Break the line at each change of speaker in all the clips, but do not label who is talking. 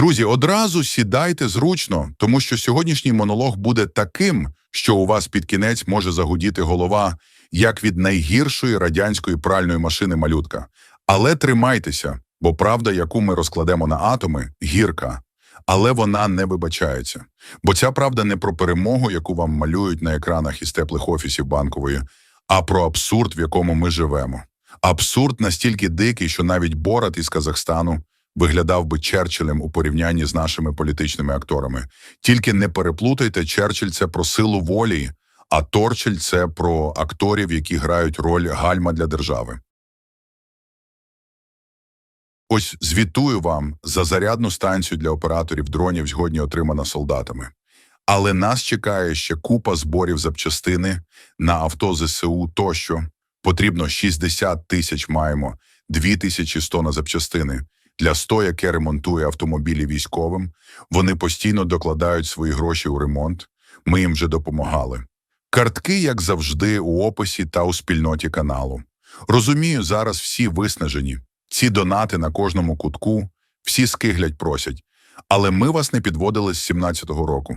Друзі, одразу сідайте зручно, тому що сьогоднішній монолог буде таким, що у вас під кінець може загудіти голова, як від найгіршої радянської пральної машини малютка. Але тримайтеся, бо правда, яку ми розкладемо на атоми, гірка. Але вона не вибачається. Бо ця правда не про перемогу, яку вам малюють на екранах із теплих офісів банкової, а про абсурд, в якому ми живемо. Абсурд настільки дикий, що навіть Борат із Казахстану виглядав би Черчиллем у порівнянні з нашими політичними акторами. Тільки не переплутайте, Черчилль – це про силу волі, а Торчель – це про акторів, які грають роль гальма для держави. Ось звітую вам за зарядну станцію для операторів дронів, згодні отримана солдатами. Але нас чекає ще купа зборів запчастини на авто ЗСУ тощо. Потрібно 60 тисяч маємо, 2100 на запчастини. Для 100, яке ремонтує автомобілі військовим, вони постійно докладають свої гроші у ремонт. Ми їм вже допомагали. Картки, як завжди, у описі та у спільноті каналу. Розумію, зараз всі виснажені. Ці донати на кожному кутку, всі скиглять просять. Але ми вас не підводили з 17-го року.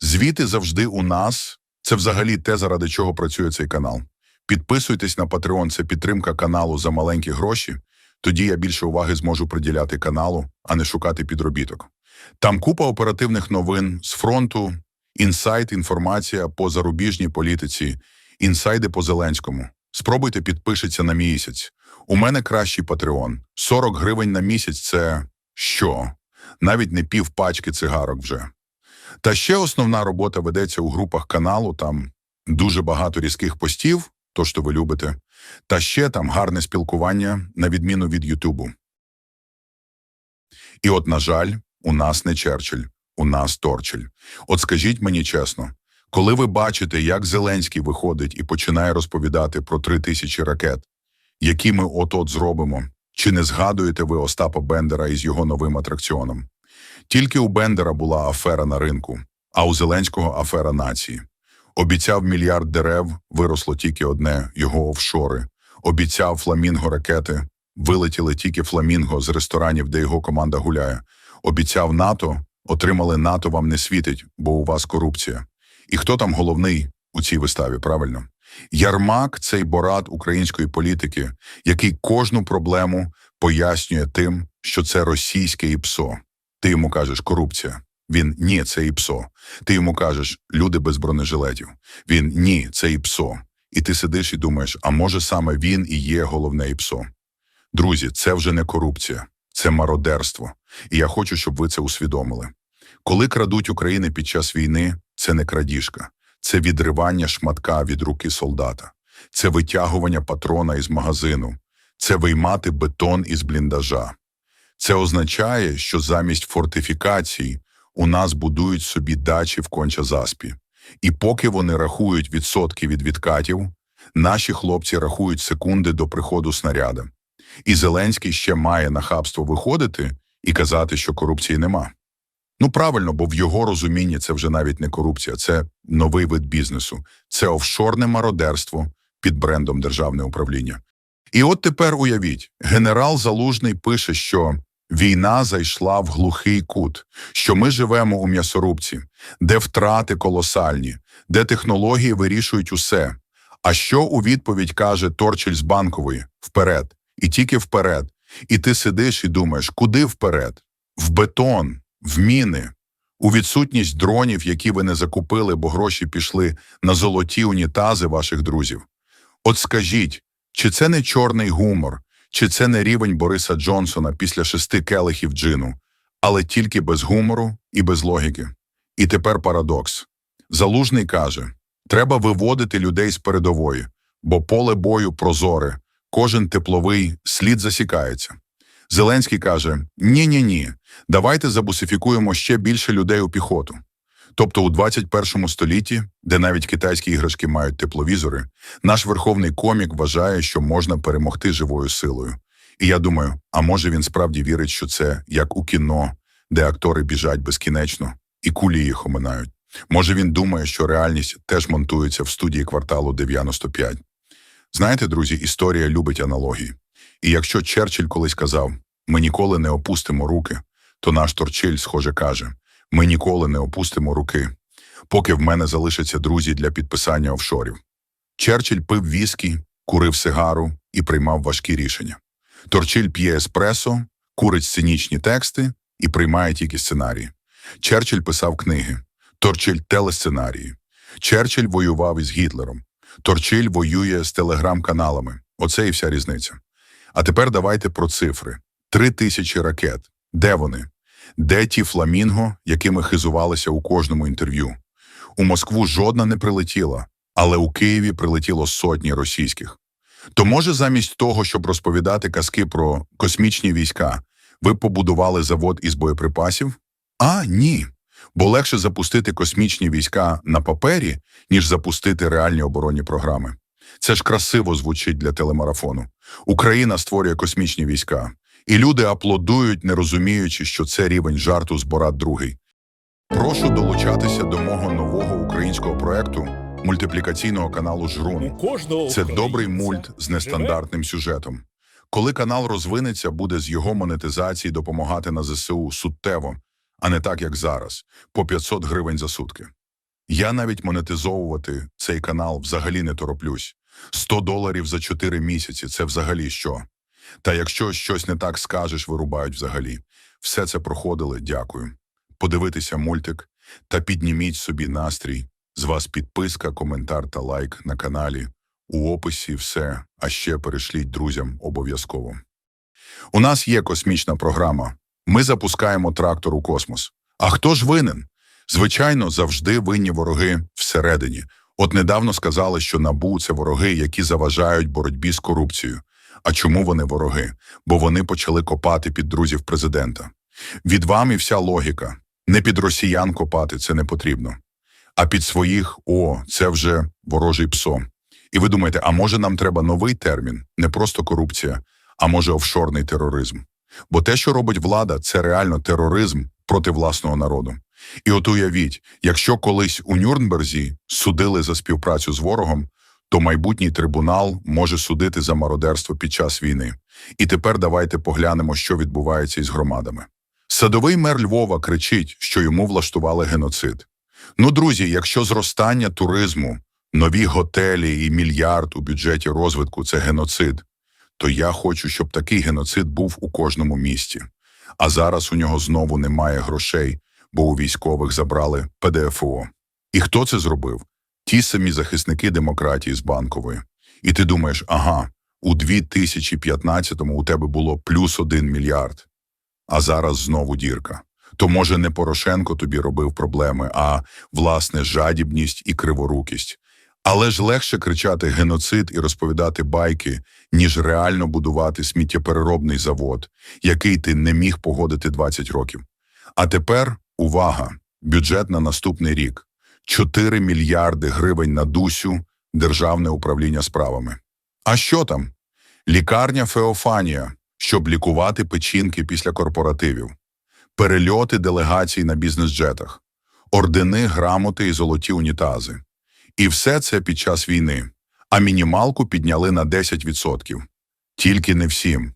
Звіти завжди у нас. Це взагалі те, заради чого працює цей канал. Підписуйтесь на Patreon, це підтримка каналу за маленькі гроші. Тоді я більше уваги зможу приділяти каналу, а не шукати підробіток. Там купа оперативних новин з фронту, інсайт, інформація по зарубіжній політиці, інсайди по Зеленському. Спробуйте підпишіться на місяць. У мене кращий Patreon. 40 гривень на місяць це що? Навіть не пів пачки цигарок вже. Та ще основна робота ведеться у групах каналу, там дуже багато різких постів, то що ви любите, та ще там гарне спілкування, на відміну від Ютубу. І от, на жаль, у нас не Черчилль, у нас Торчель. От скажіть мені чесно, коли ви бачите, як Зеленський виходить і починає розповідати про три тисячі ракет, які ми от-от зробимо, чи не згадуєте ви Остапа Бендера із його новим атракціоном? Тільки у Бендера була афера на ринку, а у Зеленського афера нації. Обіцяв мільярд дерев, виросло тільки одне його офшори. Обіцяв фламінго ракети, вилетіли тільки фламінго з ресторанів, де його команда гуляє. Обіцяв НАТО, отримали НАТО вам не світить, бо у вас корупція. І хто там головний у цій виставі, правильно? Ярмак цей борат української політики, який кожну проблему пояснює тим, що це російське ІПСО. Ти йому кажеш корупція. Він ні, це ІПСО. Ти йому кажеш люди без бронежилетів. Він ні, це ІПСО. І ти сидиш і думаєш, а може саме він і є головне ІПСО. Друзі, це вже не корупція, це мародерство. І я хочу, щоб ви це усвідомили. Коли крадуть України під час війни, це не крадіжка, це відривання шматка від руки солдата, це витягування патрона із магазину, це виймати бетон із бліндажа. Це означає, що замість фортифікацій у нас будують собі дачі в конча-заспі. І поки вони рахують відсотки від відкатів, наші хлопці рахують секунди до приходу снаряда. І Зеленський ще має нахабство виходити і казати, що корупції нема. Ну правильно, бо в його розумінні це вже навіть не корупція, це новий вид бізнесу, це офшорне мародерство під брендом державне управління. І от тепер уявіть, генерал Залужний пише, що війна зайшла в глухий кут, що ми живемо у м'ясорубці, де втрати колосальні, де технології вирішують усе. А що у відповідь каже Торчель з банкової вперед, і тільки вперед. І ти сидиш і думаєш, куди вперед? В бетон, в міни, у відсутність дронів, які ви не закупили, бо гроші пішли на золоті унітази ваших друзів. От скажіть, чи це не чорний гумор, чи це не рівень Бориса Джонсона після шести келихів джину, але тільки без гумору і без логіки. І тепер парадокс. Залужний каже, треба виводити людей з передової, бо поле бою прозоре, кожен тепловий слід засікається. Зеленський каже: ні-ні ні, давайте забусифікуємо ще більше людей у піхоту. Тобто у 21 столітті, де навіть китайські іграшки мають тепловізори, наш верховний комік вважає, що можна перемогти живою силою. І я думаю, а може він справді вірить, що це як у кіно, де актори біжать безкінечно і кулі їх оминають. Може він думає, що реальність теж монтується в студії кварталу 95. Знаєте, друзі, історія любить аналогії. І якщо Черчилль колись казав, ми ніколи не опустимо руки, то наш Торчиль, схоже, каже: ми ніколи не опустимо руки, поки в мене залишаться друзі для підписання офшорів. Черчилль пив віскі, курив сигару і приймав важкі рішення. Торчиль п'є еспресо, курить сценічні тексти і приймає тільки сценарії. Черчилль писав книги, Торчиль телесценарії. Черчилль воював із Гітлером. Торчиль воює з телеграм-каналами. Оце і вся різниця. А тепер давайте про цифри: три тисячі ракет. Де вони? Де ті фламінго, якими хизувалися у кожному інтерв'ю? У Москву жодна не прилетіла, але у Києві прилетіло сотні російських. То може замість того, щоб розповідати казки про космічні війська, ви побудували завод із боєприпасів? А, ні. Бо легше запустити космічні війська на папері, ніж запустити реальні оборонні програми. Це ж красиво звучить для телемарафону. Україна створює космічні війська, і люди аплодують, не розуміючи, що це рівень жарту з Борат другий. Прошу долучатися до мого нового українського проекту мультиплікаційного каналу Жрун. Це добрий мульт з нестандартним сюжетом. Коли канал розвинеться, буде з його монетизації допомагати на ЗСУ суттєво, а не так, як зараз, по 500 гривень за сутки. Я навіть монетизовувати цей канал взагалі не тороплюсь. 100 доларів за 4 місяці – це взагалі що? Та якщо щось не так скажеш, вирубають взагалі. Все це проходили, дякую. Подивитися мультик та підніміть собі настрій. З вас підписка, коментар та лайк на каналі. У описі все, а ще перешліть друзям обов'язково. У нас є космічна програма. Ми запускаємо трактор у космос. А хто ж винен? Звичайно, завжди винні вороги всередині. От недавно сказали, що НАБУ – це вороги, які заважають боротьбі з корупцією. А чому вони вороги? Бо вони почали копати під друзів президента. Від вам і вся логіка. Не під росіян копати це не потрібно. А під своїх о, це вже ворожий псо. І ви думаєте, а може нам треба новий термін, не просто корупція, а може офшорний тероризм. Бо те, що робить влада, це реально тероризм проти власного народу. І от уявіть, якщо колись у Нюрнберзі судили за співпрацю з ворогом, то майбутній трибунал може судити за мародерство під час війни. І тепер давайте поглянемо, що відбувається із громадами. Садовий мер Львова кричить, що йому влаштували геноцид. Ну, друзі, якщо зростання туризму, нові готелі і мільярд у бюджеті розвитку це геноцид, то я хочу, щоб такий геноцид був у кожному місті. А зараз у нього знову немає грошей, бо у військових забрали ПДФО. І хто це зробив? Ті самі захисники демократії з банкової. І ти думаєш, ага, у 2015-му у тебе було плюс один мільярд, а зараз знову дірка. То, може, не Порошенко тобі робив проблеми, а власне жадібність і криворукість. Але ж легше кричати геноцид і розповідати байки, ніж реально будувати сміттєпереробний завод, який ти не міг погодити 20 років. А тепер увага! Бюджет на наступний рік 4 мільярди гривень на Дусю, Державне управління справами. А що там? Лікарня Феофанія, щоб лікувати печінки після корпоративів, перельоти делегацій на бізнес-джетах, ордени, грамоти і золоті унітази. І все це під час війни. А мінімалку підняли на 10%. Тільки не всім.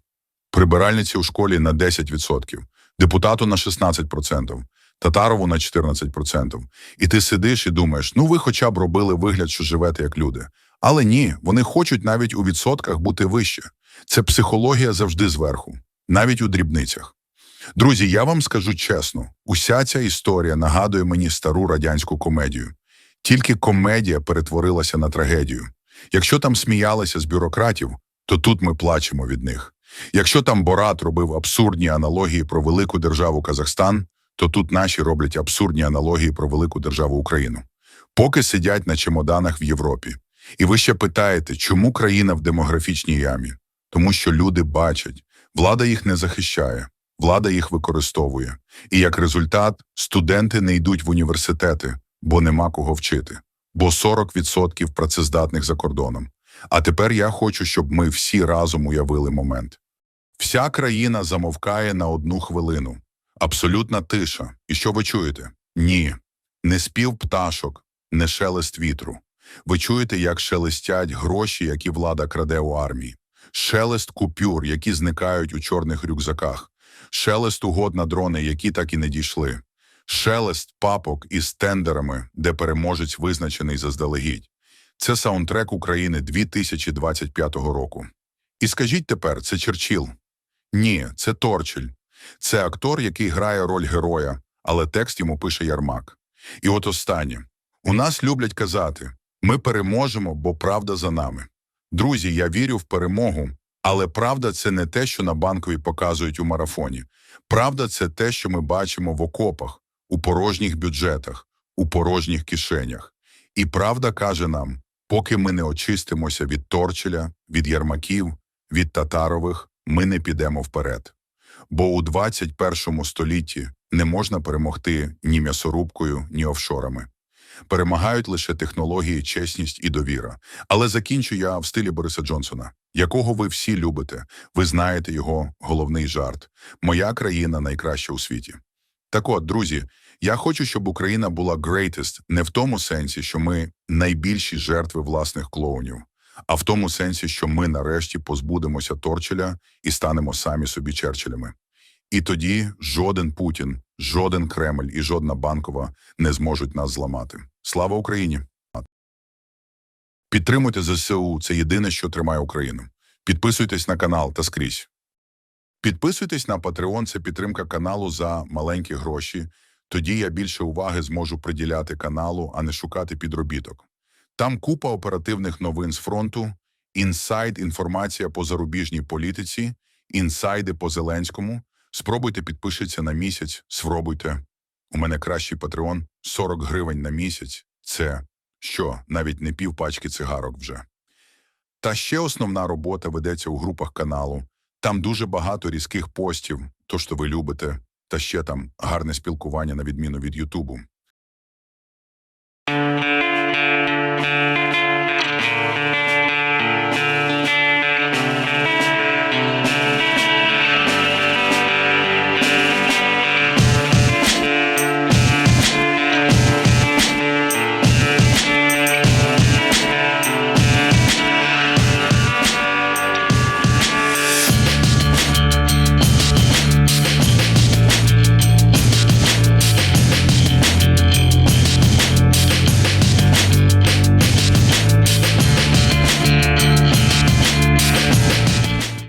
Прибиральниці у школі на 10%, депутату на 16%, Татарову на 14%. І ти сидиш і думаєш, ну ви хоча б робили вигляд, що живете як люди. Але ні, вони хочуть навіть у відсотках бути вище. Це психологія завжди зверху, навіть у дрібницях. Друзі, я вам скажу чесно, уся ця історія нагадує мені стару радянську комедію. Тільки комедія перетворилася на трагедію. Якщо там сміялися з бюрократів, то тут ми плачемо від них. Якщо там Борат робив абсурдні аналогії про велику державу Казахстан, то тут наші роблять абсурдні аналогії про велику державу Україну. Поки сидять на чемоданах в Європі. І ви ще питаєте, чому країна в демографічній ямі? Тому що люди бачать, влада їх не захищає, влада їх використовує. І як результат, студенти не йдуть в університети, бо нема кого вчити, бо 40% працездатних за кордоном. А тепер я хочу, щоб ми всі разом уявили момент. Вся країна замовкає на одну хвилину. Абсолютна тиша. І що ви чуєте? Ні. Не спів пташок, не шелест вітру. Ви чуєте, як шелестять гроші, які влада краде у армії. Шелест купюр, які зникають у чорних рюкзаках. шелест угод на дрони, які так і не дійшли, шелест папок із тендерами, де переможець визначений заздалегідь. Це саундтрек України 2025 року. І скажіть тепер, це Черчилл? Ні, це Торчель. Це актор, який грає роль героя, але текст йому пише Ярмак. І от останнє. У нас люблять казати, ми переможемо, бо правда за нами. Друзі, я вірю в перемогу, але правда це не те, що на банковій показують у марафоні. Правда це те, що ми бачимо в окопах, у порожніх бюджетах, у порожніх кишенях. І правда каже нам, поки ми не очистимося від Торчеля, від Ярмаків, від Татарових, ми не підемо вперед. Бо у 21 столітті не можна перемогти ні м'ясорубкою, ні офшорами. Перемагають лише технології, чесність і довіра. Але закінчу я в стилі Бориса Джонсона, якого ви всі любите. Ви знаєте його головний жарт. Моя країна найкраща у світі. Так от, друзі, я хочу, щоб Україна була greatest не в тому сенсі, що ми найбільші жертви власних клоунів, а в тому сенсі, що ми нарешті позбудемося Торчеля і станемо самі собі Черчиллями. І тоді жоден Путін, жоден Кремль і жодна банкова не зможуть нас зламати. Слава Україні! Підтримуйте ЗСУ, це єдине, що тримає Україну. Підписуйтесь на канал та скрізь. Підписуйтесь на Patreon, це підтримка каналу за маленькі гроші. Тоді я більше уваги зможу приділяти каналу, а не шукати підробіток. Там купа оперативних новин з фронту, інсайд, інформація по зарубіжній політиці, інсайди по Зеленському. Спробуйте підпишіться на місяць, спробуйте. У мене кращий Patreon – 40 гривень на місяць. Це що, навіть не пів пачки цигарок вже. Та ще основна робота ведеться у групах каналу. Там дуже багато різких постів, то що ви любите, та ще там гарне спілкування на відміну від Ютубу.